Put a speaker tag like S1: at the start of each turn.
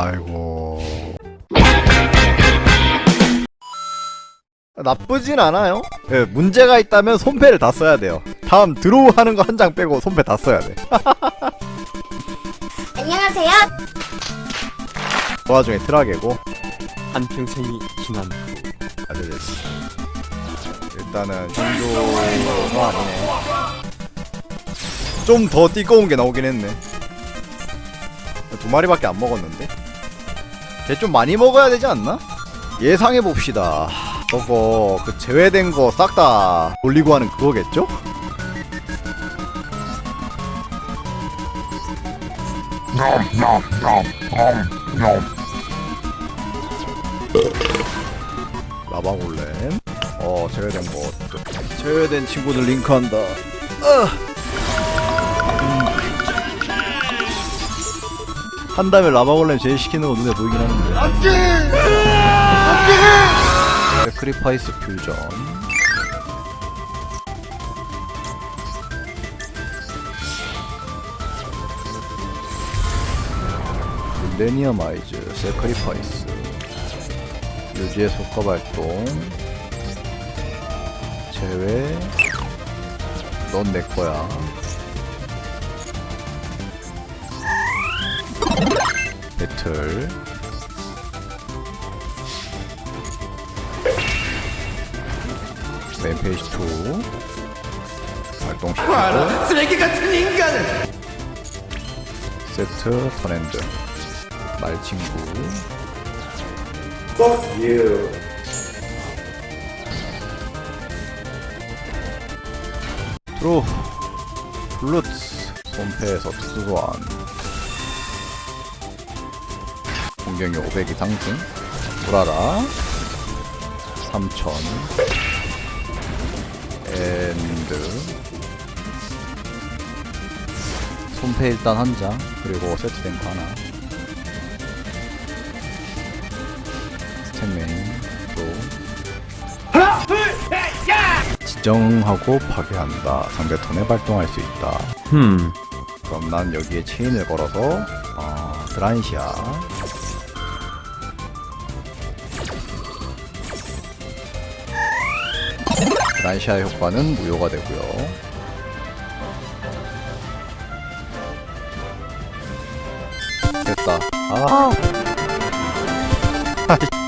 S1: 아이고. 나쁘진 않아요. 예, 문제가 있다면 손패를 다 써야 돼요. 다음 드로우 하는 거 한 장 빼고 손패 다 써야 돼.
S2: 안녕하세요.
S1: 그 와중에 트라게고.
S3: 한평생이 지난 후
S1: 아들 됐어. 일단은 정도가 아니네. 좀 더 띠꺼운 게 나오긴 했네. 두 마리밖에 안 먹었는데. 걔좀 많이 먹어야 되지 않나? 예상해 봅시다. 저거 그 제외된 거 싹다 돌리고 하는 그거겠죠? 라바골렘 어 제외된 거 제외된 친구들 링크한다 아! 한 다음에 라바골렘 제일 시키는 거 눈에 보이긴 하는데. 안돼! 안돼! 크리파이스 퓨전. 밀레니엄 아이즈 세크리파이스. 유지의 속가 발동. 제외. 넌 내 거야 배틀. 메인 페이지 2 발동시키고
S3: 쓰레기 같은 인간을.
S1: 세트 턴핸드. 말친구. 드로 블루츠. 손패에서 특수소환 공격이 500이 상승 보라라 3000 엔드. 손패 일단 한 장 그리고 세트된 거 하나. 스탠메인 또. 지정하고 파괴한다. 상대 턴에 발동할 수 있다.
S3: 흠.
S1: 그럼 난 여기에 체인을 걸어서 어, 드란시아 드란시아 효과는 무효가 되고요. 됐다. 아